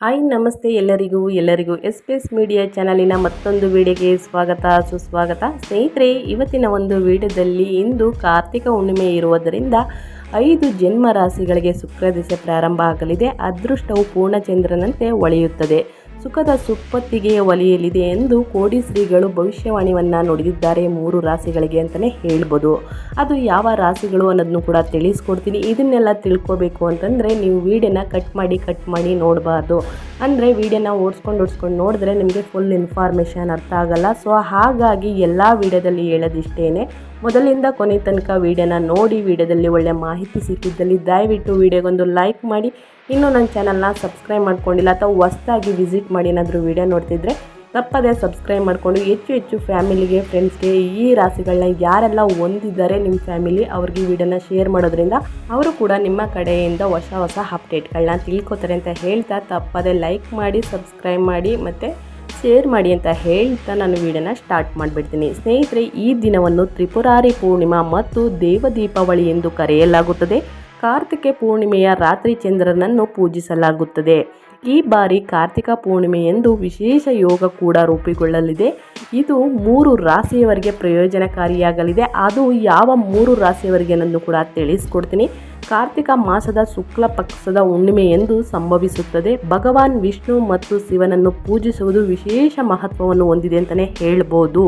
Hi, ನಮಸ್ತೆ ಎಲ್ಲರಿಗೂ ಎಲ್ಲರಿಗೂ ಎಸ್ ಪಿ ಎಸ್ ಮೀಡಿಯಾ ಚಾನಲಿನ ಮತ್ತೊಂದು ವಿಡಿಯೋಗೆ ಸ್ವಾಗತ, ಸುಸ್ವಾಗತ. ಸ್ನೇಹಿತರೆ, ಇವತ್ತಿನ ಒಂದು ವಿಡಿಯೋದಲ್ಲಿ ಇಂದು ಕಾರ್ತಿಕ ಹುಣ್ಣಿಮೆ ಇರುವುದರಿಂದ ಐದು ಜನ್ಮ ರಾಶಿಗಳಿಗೆ ಶುಕ್ರ ದಿಸೆ ಪ್ರಾರಂಭ ಆಗಲಿದೆ. ಅದೃಷ್ಟವು ಪೂರ್ಣಚಂದ್ರನಂತೆ ಹೊಳೆಯುತ್ತದೆ ಸುಖದ ಸುಪ್ಪತ್ತಿಗೆ ಒಲಿಯಲಿದೆ ಎಂದು ಕೋಡಿ ಶ್ರೀಗಳು ಭವಿಷ್ಯವಾಣಿಯನ್ನು ನುಡಿದಿದ್ದಾರೆ ಮೂರು ರಾಶಿಗಳಿಗೆ ಅಂತಲೇ ಹೇಳ್ಬೋದು. ಅದು ಯಾವ ರಾಶಿಗಳು ಅನ್ನೋದನ್ನು ಕೂಡ ತಿಳಿಸ್ಕೊಡ್ತೀನಿ. ಇದನ್ನೆಲ್ಲ ತಿಳ್ಕೊಬೇಕು ಅಂತಂದರೆ ನೀವು ವೀಡಿಯೋನ ಕಟ್ ಮಾಡಿ ಕಟ್ ಮಾಡಿ ನೋಡಬಾರ್ದು. ಅಂದರೆ ವೀಡಿಯೋನ ಓಡಿಸ್ಕೊಂಡು ಓಡಿಸ್ಕೊಂಡು ನೋಡಿದ್ರೆ ನಿಮಗೆ ಫುಲ್ ಇನ್ಫಾರ್ಮೇಷನ್ ಅರ್ಥ ಆಗಲ್ಲ. ಸೊ ಹಾಗಾಗಿ ಎಲ್ಲ ವೀಡಿಯೋದಲ್ಲಿ ಹೇಳೋದಿಷ್ಟೇ ಮೊದಲಿಂದ ಕೊನೆ ತನಕ ವೀಡಿಯೋನ ನೋಡಿ ವೀಡಿಯೋದಲ್ಲಿ ಒಳ್ಳೆ ಮಾಹಿತಿ ಸಿಕ್ಕಿದ್ದಲ್ಲಿ ದಯವಿಟ್ಟು ವೀಡಿಯೋಗೊಂದು ಲೈಕ್ ಮಾಡಿ. ಇನ್ನೂ ನನ್ನ ಚಾನಲ್ನ ಸಬ್ಸ್ಕ್ರೈಬ್ ಮಾಡ್ಕೊಂಡಿಲ್ಲ ಅಥವಾ ಹೊಸ್ದಾಗಿ ವಿಸಿಟ್ ಮಾಡಿ ಏನಾದರೂ ವೀಡಿಯೋ ನೋಡ್ತಿದ್ರೆ ತಪ್ಪದೇ ಸಬ್ಸ್ಕ್ರೈಬ್ ಮಾಡಿಕೊಂಡು. ಹೆಚ್ಚು ಹೆಚ್ಚು ಫ್ಯಾಮಿಲಿಗೆ ಫ್ರೆಂಡ್ಸ್ಗೆ ಈ ರಾಶಿಗಳನ್ನ ಯಾರೆಲ್ಲ ಹೊಂದಿದ್ದಾರೆ ನಿಮ್ಮ ಫ್ಯಾಮಿಲಿ ಅವ್ರಿಗೆ ವಿಡಿಯೋನ ಶೇರ್ ಮಾಡೋದ್ರಿಂದ ಅವರು ಕೂಡ ನಿಮ್ಮ ಕಡೆಯಿಂದ ಹೊಸ ಹೊಸ ಅಪ್ಡೇಟ್ಗಳನ್ನ ತಿಳ್ಕೊತಾರೆ ಅಂತ ಹೇಳ್ತಾ ತಪ್ಪದೇ ಲೈಕ್ ಮಾಡಿ, ಸಬ್ಸ್ಕ್ರೈಬ್ ಮಾಡಿ ಮತ್ತು ಶೇರ್ ಮಾಡಿ ಅಂತ ಹೇಳ್ತಾ ನಾನು ವಿಡಿಯೋನ ಸ್ಟಾರ್ಟ್ ಮಾಡಿಬಿಡ್ತೀನಿ. ಸ್ನೇಹಿತರೆ, ಈ ದಿನವನ್ನು ತ್ರಿಪುರಾರಿ ಪೂರ್ಣಿಮಾ ಮತ್ತು ದೇವ ದೀಪಾವಳಿ ಎಂದು ಕರೆಯಲಾಗುತ್ತದೆ. ಕಾರ್ತಿಕ ಪೂರ್ಣಿಮೆಯ ರಾತ್ರಿ ಚಂದ್ರನನ್ನು ಪೂಜಿಸಲಾಗುತ್ತದೆ. ಈ ಬಾರಿ ಕಾರ್ತಿಕ ಪೂರ್ಣಿಮೆ ಎಂದು ವಿಶೇಷ ಯೋಗ ಕೂಡ ರೂಪುಗೊಳ್ಳಲಿದೆ. ಇದು ಮೂರು ರಾಶಿಯವರಿಗೆ ಪ್ರಯೋಜನಕಾರಿಯಾಗಲಿದೆ. ಅದು ಯಾವ ಮೂರು ರಾಶಿಯವರಿಗೆ ಅನ್ನೋದು ಕೂಡ ತಿಳಿಸ್ಕೊಡ್ತೀನಿ. ಕಾರ್ತಿಕ ಮಾಸದ ಶುಕ್ಲ ಪಕ್ಷದ ಹುಣ್ಣಿಮೆ ಎಂದು ಸಂಭವಿಸುತ್ತದೆ. ಭಗವಾನ್ ವಿಷ್ಣು ಮತ್ತು ಶಿವನನ್ನು ಪೂಜಿಸುವುದು ವಿಶೇಷ ಮಹತ್ವವನ್ನು ಹೊಂದಿದೆ ಅಂತಲೇ ಹೇಳ್ಬೋದು.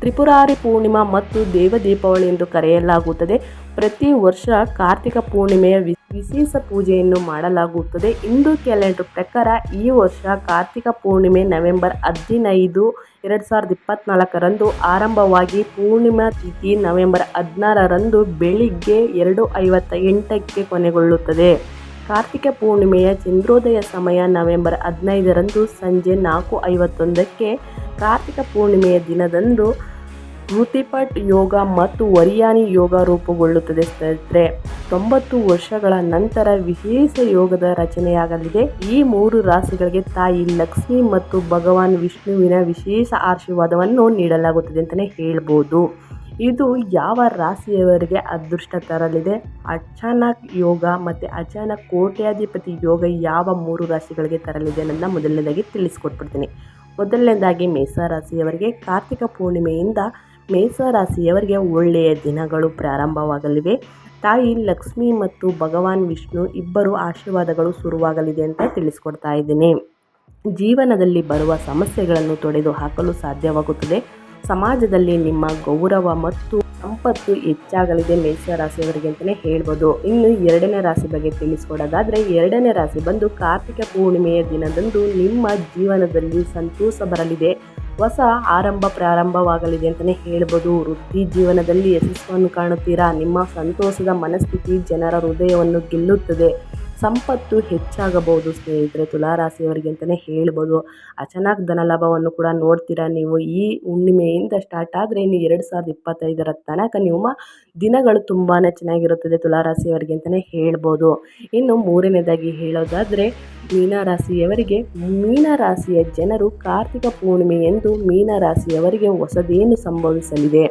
ತ್ರಿಪುರಾರಿ ಪೂರ್ಣಿಮಾ ಮತ್ತು ದೇವ ದೀಪಾವಳಿ ಎಂದು ಕರೆಯಲಾಗುತ್ತದೆ. ಪ್ರತಿ ವರ್ಷ ಕಾರ್ತಿಕ ಪೂರ್ಣಿಮೆಯ ವಿಶೇಷ ಪೂಜೆಯನ್ನು ಮಾಡಲಾಗುತ್ತದೆ. ಹಿಂದೂ ಕ್ಯಾಲೆಂಡರ್ ಪ್ರಕಾರ ಈ ವರ್ಷ ಕಾರ್ತಿಕ ಪೂರ್ಣಿಮೆ ನವೆಂಬರ್ ಹದಿನೈದು ಎರಡು ಸಾವಿರದ ಇಪ್ಪತ್ತ್ನಾಲ್ಕರಂದು ಆರಂಭವಾಗಿ ಪೂರ್ಣಿಮಾ ತಿಥಿ ನವೆಂಬರ್ ಹದಿನಾರರಂದು ಬೆಳಿಗ್ಗೆ ಎರಡು ಐವತ್ತ ಎಂಟಕ್ಕೆ ಕೊನೆಗೊಳ್ಳುತ್ತದೆ. ಕಾರ್ತಿಕ ಪೂರ್ಣಿಮೆಯ ಚಂದ್ರೋದಯ ಸಮಯ ನವೆಂಬರ್ ಹದಿನೈದರಂದು ಸಂಜೆ ನಾಲ್ಕು ಐವತ್ತೊಂದಕ್ಕೆ ಕಾರ್ತಿಕ ಪೂರ್ಣಿಮೆಯ ದಿನದಂದು ಋತಿಪಟ್ ಯೋಗ ಮತ್ತು ವರಿಯಾನಿ ಯೋಗ ರೂಪುಗೊಳ್ಳುತ್ತದೆ ಸ್ನೇಹಿತರೆ. ತೊಂಬತ್ತು ವರ್ಷಗಳ ನಂತರ ವಿಶೇಷ ಯೋಗದ ರಚನೆಯಾಗಲಿದೆ. ಈ ಮೂರು ರಾಶಿಗಳಿಗೆ ತಾಯಿ ಲಕ್ಷ್ಮಿ ಮತ್ತು ಭಗವಾನ್ ವಿಷ್ಣುವಿನ ವಿಶೇಷ ಆಶೀರ್ವಾದವನ್ನು ನೀಡಲಾಗುತ್ತದೆ ಅಂತಲೇ ಹೇಳ್ಬೋದು. ಇದು ಯಾವ ರಾಶಿಯವರಿಗೆ ಅದೃಷ್ಟ ತರಲಿದೆ? ಅಚಾನಕ್ ಯೋಗ ಮತ್ತು ಅಚಾನಕ್ ಕೋಟ್ಯಾಧಿಪತಿ ಯೋಗ ಯಾವ ಮೂರು ರಾಶಿಗಳಿಗೆ ತರಲಿದೆ ಅನ್ನೋದನ್ನ ಮೊದಲನೇದಾಗಿ ತಿಳಿಸ್ಕೊಟ್ಬಿಡ್ತೀನಿ. ಮೊದಲನೇದಾಗಿ ಮೇಷರಾಶಿಯವರಿಗೆ ಕಾರ್ತಿಕ ಪೂರ್ಣಿಮೆಯಿಂದ ಮೇಷರಾಶಿಯವರಿಗೆ ಒಳ್ಳೆಯ ದಿನಗಳು ಪ್ರಾರಂಭವಾಗಲಿವೆ. ತಾಯಿ ಲಕ್ಷ್ಮಿ ಮತ್ತು ಭಗವಾನ್ ವಿಷ್ಣು ಇಬ್ಬರು ಆಶೀರ್ವಾದಗಳು ಶುರುವಾಗಲಿದೆ ಅಂತ ತಿಳಿಸ್ಕೊಡ್ತಾ ಇದ್ದೀನಿ. ಜೀವನದಲ್ಲಿ ಬರುವ ಸಮಸ್ಯೆಗಳನ್ನು ತೊಡೆದು ಹಾಕಲು ಸಾಧ್ಯವಾಗುತ್ತದೆ. ಸಮಾಜದಲ್ಲಿ ನಿಮ್ಮ ಗೌರವ ಮತ್ತು ಸಂಪತ್ತು ಹೆಚ್ಚಾಗಲಿದೆ ಮೇಷ ರಾಶಿಯವರಿಗೆ ಅಂತಲೇ ಹೇಳ್ಬೋದು. ಇನ್ನು ಎರಡನೇ ರಾಶಿ ಬಗ್ಗೆ ತಿಳಿಸ್ಕೊಡೋದಾದರೆ, ಎರಡನೇ ರಾಶಿ ಬಂದು ಕಾರ್ತಿಕ ಪೂರ್ಣಿಮೆಯ ದಿನದಂದು ನಿಮ್ಮ ಜೀವನದಲ್ಲಿ ಸಂತೋಷ ಬರಲಿದೆ. ಹೊಸ ಆರಂಭ ಪ್ರಾರಂಭವಾಗಲಿದೆ ಅಂತಲೇ ಹೇಳ್ಬೋದು. ವೃತ್ತಿ ಜೀವನದಲ್ಲಿ ಯಶಸ್ಸನ್ನು ಕಾಣುತ್ತೀರಾ? ನಿಮ್ಮ ಸಂತೋಷದ ಮನಸ್ಥಿತಿ ಜನರ ಹೃದಯವನ್ನು ಗೆಲ್ಲುತ್ತದೆ. ಸಂಪತ್ತು ಹೆಚ್ಚಾಗಬಹುದು ಸ್ನೇಹಿತರೆ, ತುಲಾರಾಶಿಯವರಿಗೆ ಅಂತಲೇ ಹೇಳ್ಬೋದು. ಅಚಾನಕ್ ಧನಲಾಭವನ್ನು ಕೂಡ ನೋಡ್ತೀರಾ ನೀವು. ಈ ಹುಣ್ಣಿಮೆಯಿಂದ ಸ್ಟಾರ್ಟ್ ಆದರೆ ಇನ್ನು ಎರಡು ಸಾವಿರದ ಇಪ್ಪತ್ತೈದರ ತನಕ ನಿಮ್ಮ ದಿನಗಳು ತುಂಬಾ ಚೆನ್ನಾಗಿರುತ್ತದೆ ತುಲಾರಾಶಿಯವರಿಗೆ ಅಂತಲೇ ಹೇಳ್ಬೋದು. ಇನ್ನು ಮೂರನೇದಾಗಿ ಹೇಳೋದಾದರೆ, ಮೀನರಾಶಿಯವರಿಗೆ, ಮೀನರಾಶಿಯ ಜನರು ಕಾರ್ತಿಕ ಪೂರ್ಣಿಮೆ ಎಂದು ಮೀನರಾಶಿಯವರಿಗೆ ಹೊಸದೇನು ಸಂಭವಿಸಲಿದೆ?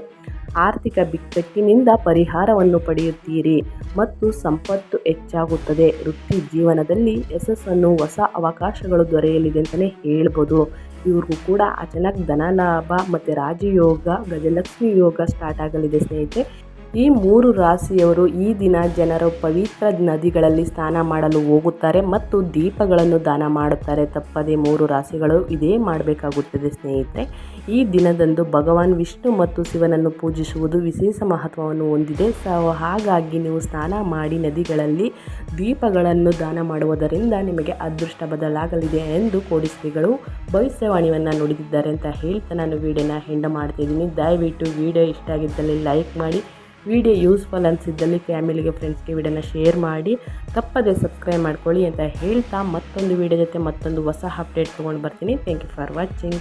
ಆರ್ಥಿಕ ಬಿಕ್ಕಟ್ಟಿನಿಂದ ಪರಿಹಾರವನ್ನು ಪಡೆಯುತ್ತೀರಿ ಮತ್ತು ಸಂಪತ್ತು ಹೆಚ್ಚಾಗುತ್ತದೆ. ವೃತ್ತಿ ಜೀವನದಲ್ಲಿ ಯಶಸ್ಸನ್ನು ಹೊಸ ಅವಕಾಶಗಳು ದೊರೆಯಲಿದೆ ಅಂತಲೇ ಹೇಳ್ಬೋದು. ಇವ್ರಿಗೂ ಕೂಡ ಅಚಾನಕ್ ಧನಲಾಭ ಮತ್ತು ರಾಜಯೋಗ, ಗಜಲಕ್ಷ್ಮಿ ಯೋಗ ಸ್ಟಾರ್ಟ್ ಆಗಲಿದೆ ಸ್ನೇಹಿತರೆ. ಈ ಮೂರು ರಾಶಿಯವರು ಈ ದಿನ ಜನರು ಪವಿತ್ರ ನದಿಗಳಲ್ಲಿ ಸ್ನಾನ ಮಾಡಲು ಹೋಗುತ್ತಾರೆ ಮತ್ತು ದೀಪಗಳನ್ನು ದಾನ ಮಾಡುತ್ತಾರೆ. ತಪ್ಪದೆ ಮೂರು ರಾಶಿಗಳು ಇದೇ ಮಾಡಬೇಕಾಗುತ್ತದೆ ಸ್ನೇಹಿತರೆ. ಈ ದಿನದಂದು ಭಗವಾನ್ ವಿಷ್ಣು ಮತ್ತು ಶಿವನನ್ನು ಪೂಜಿಸುವುದು ವಿಶೇಷ ಮಹತ್ವವನ್ನು ಹೊಂದಿದೆ. ಸೊ, ಹಾಗಾಗಿ ನೀವು ಸ್ನಾನ ಮಾಡಿ ನದಿಗಳಲ್ಲಿ ದೀಪಗಳನ್ನು ದಾನ ಮಾಡುವುದರಿಂದ ನಿಮಗೆ ಅದೃಷ್ಟ ಬದಲಾಗಲಿದೆ ಎಂದು ಕೋಡಿಸ್ತ್ರೀಗಳು ಭವಿಷ್ಯವಾಣಿಯನ್ನು ನುಡಿದಿದ್ದಾರೆ ಅಂತ ಹೇಳ್ತಾ ನಾನು ವಿಡಿಯೋನ ಹೆಂಡ ಮಾಡ್ತಿದ್ದೀನಿ. ದಯವಿಟ್ಟು ವಿಡಿಯೋ ಇಷ್ಟ ಆಗಿದ್ದಲ್ಲಿ ಲೈಕ್ ಮಾಡಿ ವಿಡಿಯೋ ಯೂಸ್ಫುಲ್ ಅನಿಸಿದ್ದಲ್ಲಿ ಫ್ಯಾಮಿಲಿಗೆ ಫ್ರೆಂಡ್ಸ್ಗೆ ವಿಡಿಯೋನ ಶೇರ್ ಮಾಡಿ, ತಪ್ಪದೆ ಸಬ್ಸ್ಕ್ರೈಬ್ ಮಾಡ್ಕೊಳ್ಳಿ ಅಂತ ಹೇಳ್ತಾ ಮತ್ತೊಂದು ವಿಡಿಯೋ ಜೊತೆ ಮತ್ತೊಂದು ಹೊಸ ಅಪ್ಡೇಟ್ ತೊಗೊಂಡು ಬರ್ತೀನಿ. Thank you for watching